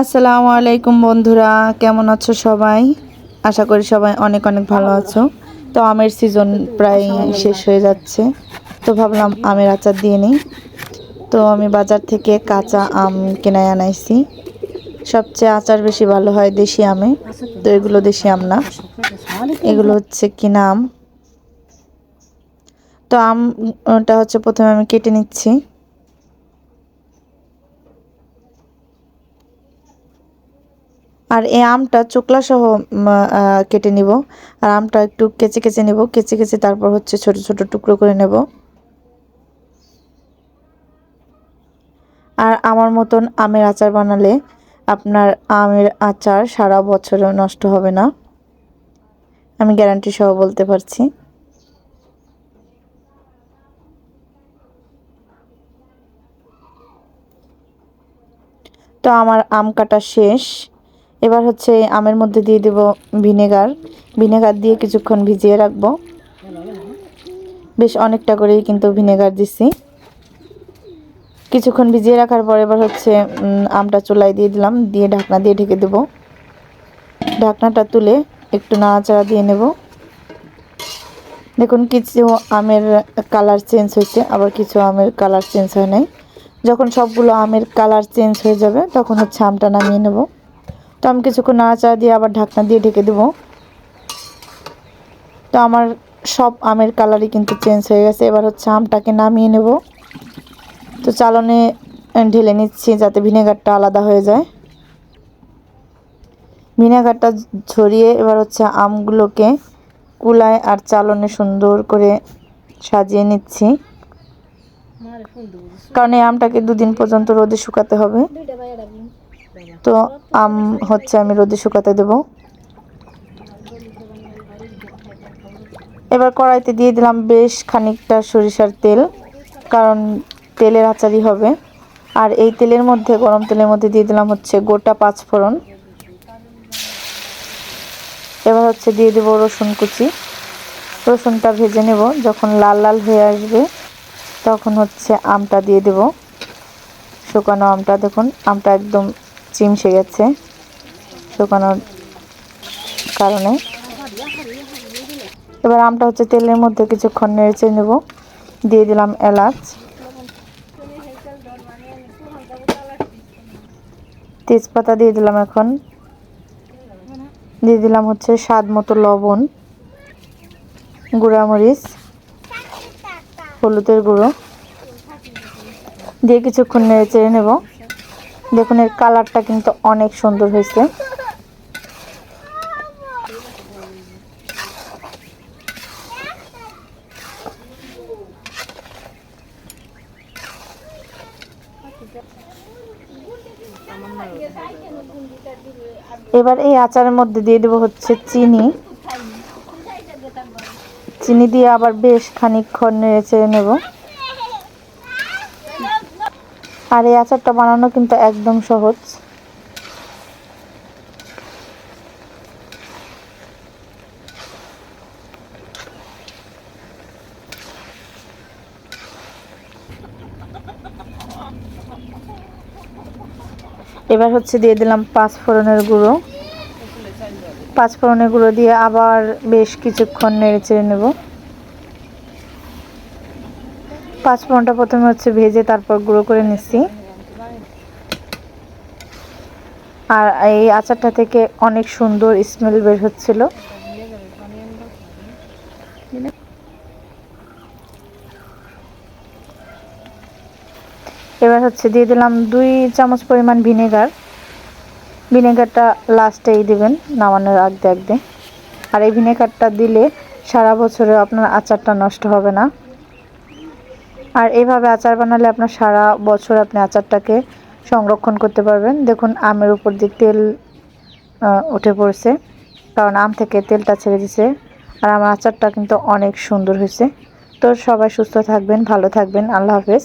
আসসালামু আলাইকুম বন্ধুরা, কেমন আছো সবাই? আশা করি সবাই অনেক অনেক ভালো আছো। তো আমের সিজন প্রায় শেষ হয়ে যাচ্ছে। তো ভাবলাম আমের আচার দিয়ে নিই। তো আমি বাজার থেকে কাঁচা আম কিনে আনাইছি। সবচেয়ে আচার বেশি ভালো হয় দেশি আমে। তো এগুলো দেশি আম না। এগুলো হচ্ছে কিনা আম। তো আমটা হচ্ছে প্রথমে আমি কেটে নিচ্ছি। আর এই আমটা চোকলা সহ কেটে নিব। আর আমটা একটু কেচে কেচে নেব। কেচে কেচে তারপর হচ্ছে ছোট ছোট টুকরো করে নেব। আর আমার মতন আমের আচার বানালে আপনার আমের আচার সারা বছরেও নষ্ট হবে না। আমি গ্যারান্টি সহ বলতে পারছি। তো আমার আম কাটা শেষ। এবার হচ্ছে আমের মধ্যে দিয়ে দেব ভিনেগার। ভিনেগার দিয়ে কিছুক্ষণ ভিজিয়ে রাখব। বেশ অনেকটা করেই কিন্তু ভিনেগার দিছি। কিছুক্ষণ ভিজিয়ে রাখার পর এবার হচ্ছে আমটা চুলাই দিয়ে দিলাম, দিয়ে ঢাকনা দিয়ে ঢেকে দেব। ঢাকনাটা তুলে একটু নাড়াচাড়া দিয়ে নেব। দেখুন কিছু আমের কালার চেঞ্জ হয়েছে, আবার কিছু আমের কালার চেঞ্জ হয় নাই। যখন সবগুলো আমের কালার চেঞ্জ হয়ে যাবে, তখন হচ্ছে আমটা নামিয়ে নেব। তো আমি কিছুক্ষণ নাড়াচাড়া দিয়ে আবার ঢাকনা দিয়ে ঢেকে দেব। তো আমার সব আমের কালারই কিন্তু চেঞ্জ হয়ে গেছে। এবার হচ্ছে আমটাকে নামিয়ে নেব। তো চালনে ঢেলে নিচ্ছি যাতে ভিনেগারটা আলাদা হয়ে যায়। ভিনেগারটা ঝরিয়ে এবার হচ্ছে আমগুলোকে কুলায় আর চালনে সুন্দর করে সাজিয়ে নিচ্ছি। কারণ এই আমটাকে দুদিন পর্যন্ত রোদে শুকাতে হবে। তো আম হচ্ছে আমি রোদে শুকাতে দেব। এবার কড়াইতে দিয়ে দিলাম বেশ খানিকটা সরিষার তেল, কারণ তেলের আচারই হবে। আর এই তেলের মধ্যে, গরম তেলের মধ্যে দিয়ে দিলাম হচ্ছে গোটা পাঁচ ফোড়ন এবার হচ্ছে দিয়ে দেবো রসুন কুচি। রসুনটা ভেজে নেব, যখন লাল লাল হয়ে আসবে, তখন হচ্ছে আমটা দিয়ে দেব। শুকানো আমটা দেখুন, আমটা একদম চিমসে গেছে শুকানোর কারণে। এবার আমটা হচ্ছে তেলের মধ্যে কিছুক্ষণ নেড়েচে নেব। দিয়ে দিলাম এলাচ। তেজপাতা দিয়ে দিলাম এখন। দিয়ে দিলাম হচ্ছে স্বাদ মতো লবণ, গুঁড়ামরিচ, হলুদের গুঁড়ো। দিয়ে কিছুক্ষণ নেড়ে চেড়ে নেব। দেখুন এর কালারটা কিন্তু অনেক সুন্দর হয়েছে। এবার এই আচারের মধ্যে দিয়ে দেবো হচ্ছে চিনি। চিনি দিয়ে আবার বেশ খানিকক্ষণ নেড়ে নেব। আর এই আচারটা বানানো কিন্তু একদম সহজ। এবার হচ্ছে দিয়ে দিলাম পাঁচ ফোড়নের গুঁড়ো। পাঁচ ফোড়নের গুঁড়ো দিয়ে আবার বেশ কিছুক্ষণ নেড়ে চেড়ে নেব। পাঁচ ফোড়নটা প্রথমে হচ্ছে ভেজে তারপর গুঁড়ো করে নিচ্ছি। আর এই আচারটা থেকে অনেক সুন্দর স্মেল বের হচ্ছিল। এবার হচ্ছে দিয়ে দিলাম দুই চামচ পরিমাণ ভিনেগার। ভিনেগারটা লাস্টেই দেবেন, নামানোর আগ দেখবে আর এই ভিনেগারটা দিলে সারা বছরে আপনার আচারটা নষ্ট হবে না। আর এইভাবে আচার বানালে আপনার সারা বছর আপনি আচারটাকে সংরক্ষণ করতে পারবেন। দেখুন, আমের উপর দিয়ে তেল উঠে পড়ছে। কারণ আম থেকে তেলটা ছেড়ে দিছে। আর আমার আচারটা কিন্তু অনেক সুন্দর হয়েছে। তো সবাই সুস্থ থাকবেন, ভালো থাকবেন। আল্লাহ হাফেজ।